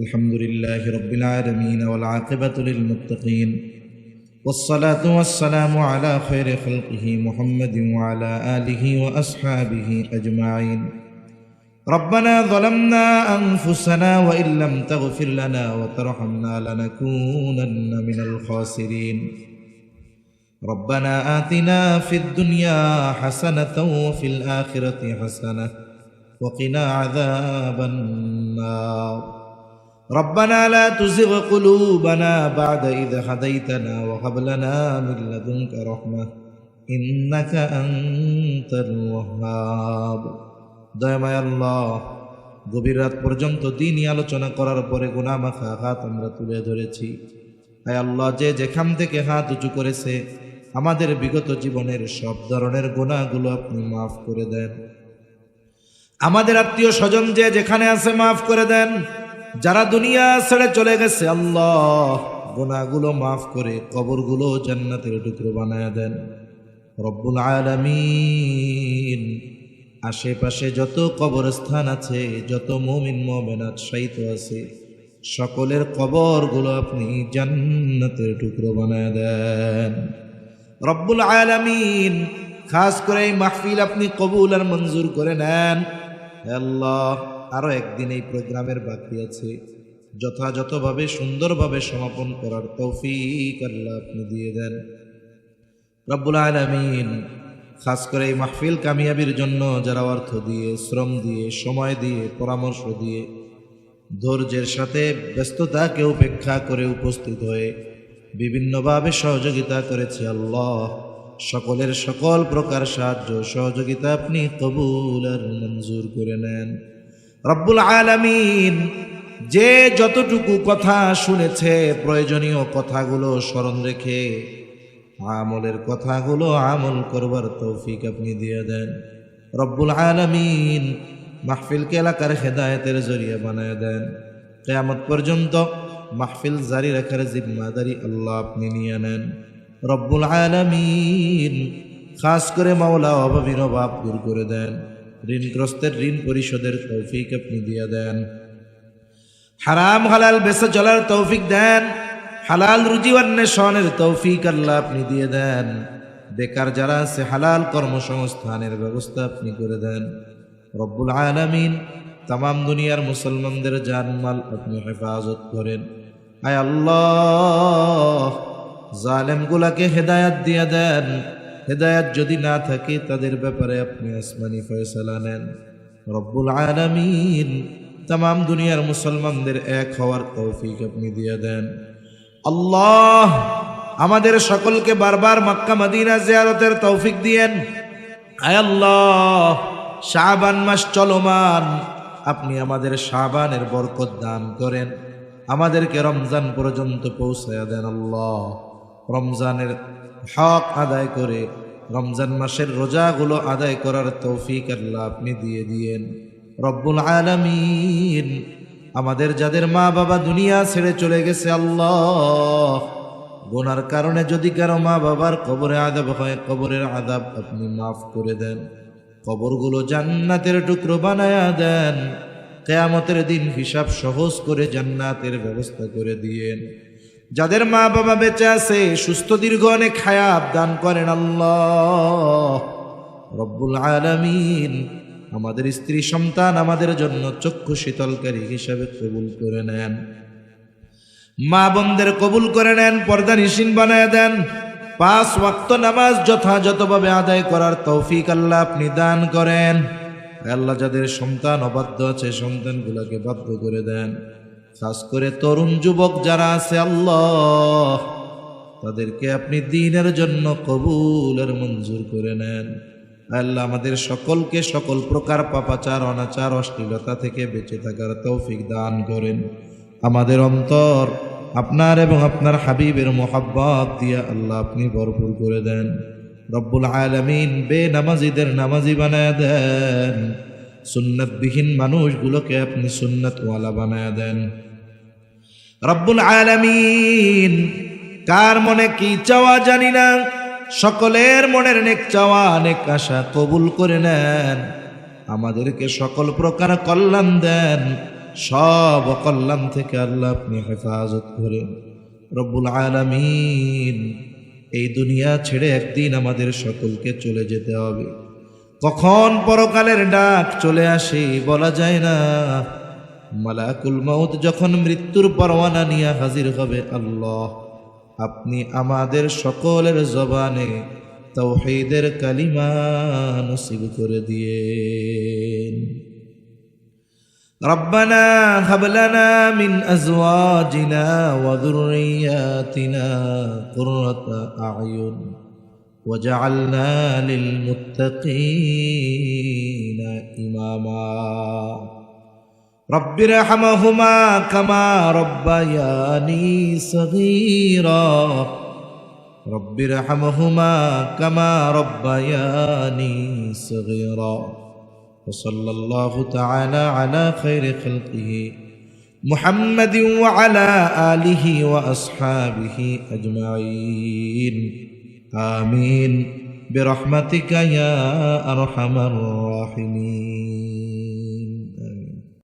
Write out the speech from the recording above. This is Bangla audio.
الحمد لله رب العالمين والعاقبة للمتقين والصلاة والسلام على خير خلقه محمد وعلى آله وأصحابه أجمعين. ربنا ظلمنا أنفسنا وإن لم تغفر لنا وترحمنا لنكونن من الخاسرين. ربنا آتنا في الدنيا حسنة وفي الآخرة حسنة وقنا عذاب النار. ربنا لا تزغ قلوبنا بعد إذ هديتنا وهب لنا من لدنك رحمة إنك أنت الوهاب দয়াময় আল্লাহ গভীর রাত পর্যন্ত দিনই আলোচনা করার পরে গুনামাখা হাত আমরা তুলে ধরেছি হায় আল্লাহ যে যেখান থেকে হাত উঁচু করেছে আমাদের বিগত জীবনের সব ধরনের গুণাগুলো আপনি মাফ করে দেন আমাদের আত্মীয় স্বজন যে যেখানে আছে মাফ করে দেন যারা দুনিয়া ছেড়ে চলে গেছে, আল্লাহ গুণাগুলো মাফ করে, কবরগুলো জান্নাতের টুকরো বানায় দেন। রব্বুল আলামিন, আশেপাশে যত কবরস্থান আছে, যত মমিন, মমেনাত সাহিত্য আছে, সকলের কবরগুলো আপনি জান্নাতের টুকরো বানায় দেন। রব্বুল আলামিন, খাস করে এই মাহফিল আপনি কবুল আর মঞ্জুর করে নেন। আল্লাহ আরও একদিন এই প্রোগ্রামের বাকি আছে। যথাযথভাবে, সুন্দরভাবে সমাপন করার তৌফিক আল্লাহ আপনি দিয়ে দেন। রব্বুল আলামিন, খাস করে এই মাহফিল কামিয়াবির জন্য যারা অর্থ দিয়ে, শ্রম দিয়ে, সময় দিয়ে, পরামর্শ দিয়ে, ধৈর্যের সাথে ব্যস্ততাকে উপেক্ষা করে উপস্থিত হয়ে বিভিন্নভাবে সহযোগিতা করেছে আল্লাহ। সকলের সকল প্রকার সাহায্য, সহযোগিতা আপনি কবুল আর মঞ্জুর করে নেন। রব্বুল আলামিন যে যতটুকু কথা শুনেছে, প্রয়োজনীয় কথাগুলো স্মরণ রেখে আমলের কথাগুলো আমল করবার তৌফিক আপনি দিয়ে দেন। রব্বুল আলামিন মাহফিলকে এলাকার হেদায়েতের জরিয়া বানায় দেন। কেয়ামত পর্যন্ত মাহফিল জারি রাখার জিম্মাদারি আল্লাহ আপনি নিয়ে নেন। রব্বুল আলামিন খাস করে মাওলা অভাবীর অভাব দূর করে দেন। ঋণগ্রস্তের ঋণ পরিশোধের তৌফিক আপনি দিয়ে দেন। হারাম, হালাল, বেসে চলার তৌফিক দেন। হালাল রুজি অন্বেষণের তৌফিক আল্লাহ আপনি দিয়ে দেন। বেকার যারা আছে, হালাল কর্মসংস্থানের ব্যবস্থা আপনি করে দেন। রব্বুল আলমিন তাম দুনিয়ার মুসলমানদের জানমাল আপনি হেফাজত করেন। আয় আল্লাহ, জালেমগুলাকে হেদায়াত দিয়ে দেন। হেদায়াত যদি না থাকে, তাদের ব্যাপারে আপনি আসমানি ফয়সালা নেন। রব্বুল আলামিন তাম দুনিয়ার মুসলমানদের এক হওয়ার তৌফিক আপনি দিয়ে দেন। আল্লাহ আমাদের সকলকে বারবার মক্কা মদিনা জিয়ারতের তৌফিক দিয়েন। আল্লাহ, শাবান মাস চলমান। আপনি আমাদের শাবানের বরকত দান করেন। আমাদেরকে রমজান পর্যন্ত পৌঁছায় দেন আল্লাহ। রমজানের হক আদায় করে রমজান মাসের রোজাগুলো আদায় করার তৌফিক আল্লাহ আপনি দিয়ে দিয়েন। রব্বুল আলমিন, আমাদের যাদের মা বাবা দুনিয়া ছেড়ে চলে গেছে আল্লাহ, গোনার কারণে যদি কারও মা বাবার কবরে আদাব হয়, কবরের আদাব আপনি মাফ করে দেন। কবরগুলো জান্নাতের টুকরো বানায়া দেন। কেয়ামতের দিন হিসাব সহজ করে জান্নাতের ব্যবস্থা করে দিয়েন। যাদের মা বাবা বেঁচে আছে, সুস্থ দীর্ঘ অনেক খায়াত দান করেন আল্লাহ। রব্বুল আলামিন আমাদের স্ত্রী সন্তান আমাদের জন্য চক্ষু শীতলকারী হিসাবে কবুল করে নেন। মা বোনদের কবুল করে নেন, পর্দা নিশিন বানায় দেন। পাঁচ ওয়াক্ত নামাজ যথাযথভাবে আদায় করার তৌফিক আল্লাহ আপনি দান করেন। আল্লাহ যাদের সন্তান অবাধ্য আছে, সন্তানগুলোকে বাধ্য করে দেন। খাস করে তরুণ যুবক যারা আছে, আল্লাহ, তাদেরকে আপনি দিনের জন্য কবুলের মঞ্জুর করে নেন। আল্লাহ আমাদের সকলকে সকল প্রকার পাপাচার, অনাচার, অশ্লীলতা থেকে বেঁচে থাকার তৌফিক দান করেন। আমাদের অন্তর আপনার এবং আপনার হাবিবের মোহাব্বত দিয়ে আল্লাহ আপনি ভরপুর করে দেন। রব্বুল আলমিন বে নামাজিদের নামাজি বানায় দেন। সুন্নতবিহীন মানুষগুলোকে আপনি সুন্নতওয়ালা বানায় দেন। রব্বুল আলমিন। কার মনে কি চাওয়া জানি না। সকলের মনের নেক চাওয়া অনেক আশা কবুল করে নেন। আমাদেরকে সকল প্রকার কল্যাণ দেন। সব অকল্যাণ থেকে আল্লাহ আপনি হেফাজত করেন। রব্বুল আলামিন, এই দুনিয়া ছেড়ে একদিন আমাদের সকলকে চলে যেতে হবে। কখন পরকালের ডাক চলে আসে বলা যায় না। মালাকুল মৌত যখন মৃত্যুর পরওয়ানা নিয়ে হাজির হবে আল্লাহ আপনি আমাদের সকলের জবানে তৌহিদের কালিমা নসিব করে দিয়েন ربنا هب لنا من ازواجنا وذرياتنا قرة اعين وجعلنا للمتقين اماما رب ارحمهما كما ربياني صغيرا. رب ارحمهما كما ربياني صغيرا. وصلى الله تعالى على خير خلقه محمد وعلى آله وأصحابه أجمعين. آمين. برحمتك يا أرحم الراحمين.